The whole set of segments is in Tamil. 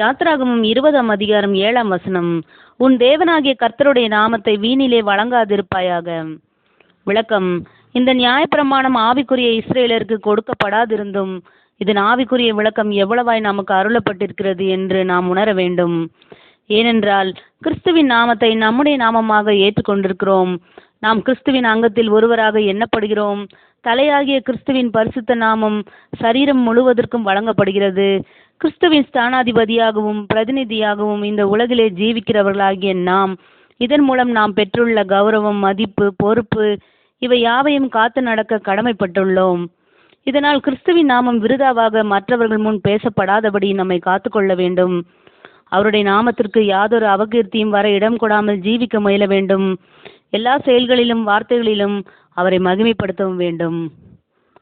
யாத்ராகமம் இருபதாம் அதிகாரம் ஏழாம் வசனம் உன் தேவனாகிய கர்த்தருடைய நாமத்தை வீணிலே வழங்காதிருப்பாயாக. விளக்கம் இந்த நியாயப்பிரமாணம் ஆவிக்குரிய இஸ்ரேலருக்கு கொடுக்கப்படாதிருந்தும் இதன் ஆவிக்குரிய விளக்கம் எவ்வளவாய் நமக்கு அருளப்பட்டிருக்கிறது என்று நாம் உணர வேண்டும். ஏனென்றால் கிறிஸ்துவின் நாமத்தை நம்முடைய நாமமாக ஏற்றுக்கொண்டிருக்கிறோம். நாம் கிறிஸ்துவின் அங்கத்தில் ஒருவராக எண்ணப்படுகிறோம். தலையாகிய கிறிஸ்துவின் பரிசுத்த நாமம் சரீரம் முழுவதற்கும் வழங்கப்படுகிறது. கிறிஸ்துவின் ஸ்தானாதிபதியாகவும் பிரதிநிதியாகவும் இந்த உலகிலே ஜீவிக்கிறவர்களாகிய நாம் இதன் மூலம் நாம் பெற்றுள்ள கௌரவம் மதிப்பு பொறுப்பு இவை யாவையும் காத்து நடக்க கடமைப்பட்டுள்ளோம். இதனால் கிறிஸ்துவின் நாமம் விருதாவாக மற்றவர்கள் முன் பேசப்படாதபடி நம்மை காத்துக்கொள்ள வேண்டும். அவருடைய நாமத்திற்கு யாதொரு அவகீர்த்தியும் வர இடம் கொடாமல் ஜீவிக்க முயல வேண்டும். எல்லா செயல்களிலும் வார்த்தைகளிலும் அவரை மகிமைப்படுத்தவும் வேண்டும்.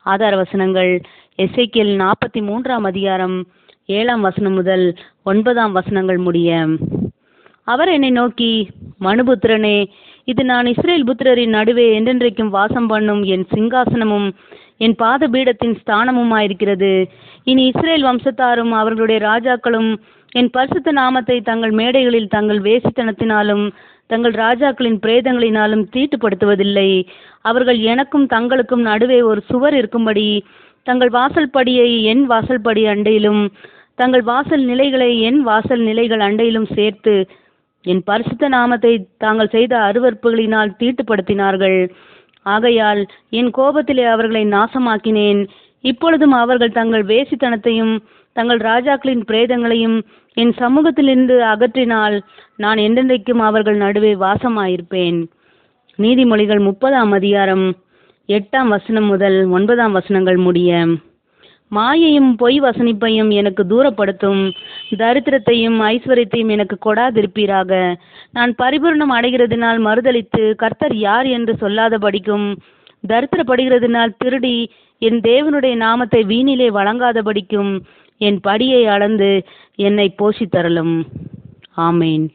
ஆதார வசனங்கள் எஸ்ஐக்கியல் நாற்பத்தி மூன்றாம் அதிகாரம் ஏழாம் வசனம் முதல் ஒன்பதாம் வசனங்கள் முடிய அவர் என்னை நோக்கி மனுபுத்திரனே இது நான் இஸ்ரேல் புத்திரரின் நடுவே என்றென்றைக்கும் வாசம் பண்ணும் என் சிங்காசனமும் என் பாத பீடத்தின் ஸ்தானமுமாயிருக்கிறது. இனி இஸ்ரேல் வம்சத்தாரும் அவர்களுடைய ராஜாக்களும் என் பரிசுத்த நாமத்தை தங்கள் மேடைகளில் தங்கள் வேசித்தனத்தினாலும் தங்கள் ராஜாக்களின் பிரேதங்களினாலும் தீட்டுப்படுத்துவதில்லை. அவர்கள் எனக்கும் தங்களுக்கும் நடுவே ஒரு சுவர் இருக்கும்படி தங்கள் வாசல்படியை என் வாசல்படி அண்டையிலும் தங்கள் வாசல் நிலைகளை என் வாசல் நிலைகள் அண்டையிலும் சேர்த்து என் பரிசுத்த நாமத்தை தாங்கள் செய்த அருவறுப்புகளினால் தீட்டுப்படுத்தினார்கள். ஆகையால் என் கோபத்திலே அவர்களை நாசமாக்கினேன். இப்பொழுதும் அவர்கள் தங்கள் வேசித்தனத்தையும் தங்கள் ராஜாக்களின் பிரேதங்களையும் என் சமூகத்திலிருந்து அகற்றினால் நான் என்றென்றைக்கும் அவர்கள் நடுவே வாசமாயிருப்பேன். நீதிமொழிகள் முப்பதாம் அதிகாரம் எட்டாம் வசனம் முதல் ஒன்பதாம் வசனங்கள் முடிய. மாயையும் பொய் வசனிப்பையும் எனக்கு தூரப்படுத்தும். தரித்திரத்தையும் ஐஸ்வர்யத்தையும் எனக்கு கொடாதிருப்பீராக. நான் பரிபூர்ணம் அடைகிறதினால் மறுதளித்து கர்த்தர் யார் என்று சொல்லாதபடிக்கும். தரித்திரப்படுகிறதினால் திருடி என் தேவனுடைய நாமத்தை வீணிலே வழங்காதபடிக்கும். என் படியை அளந்து என்னை போஷித்தரலும் ஆமேன்.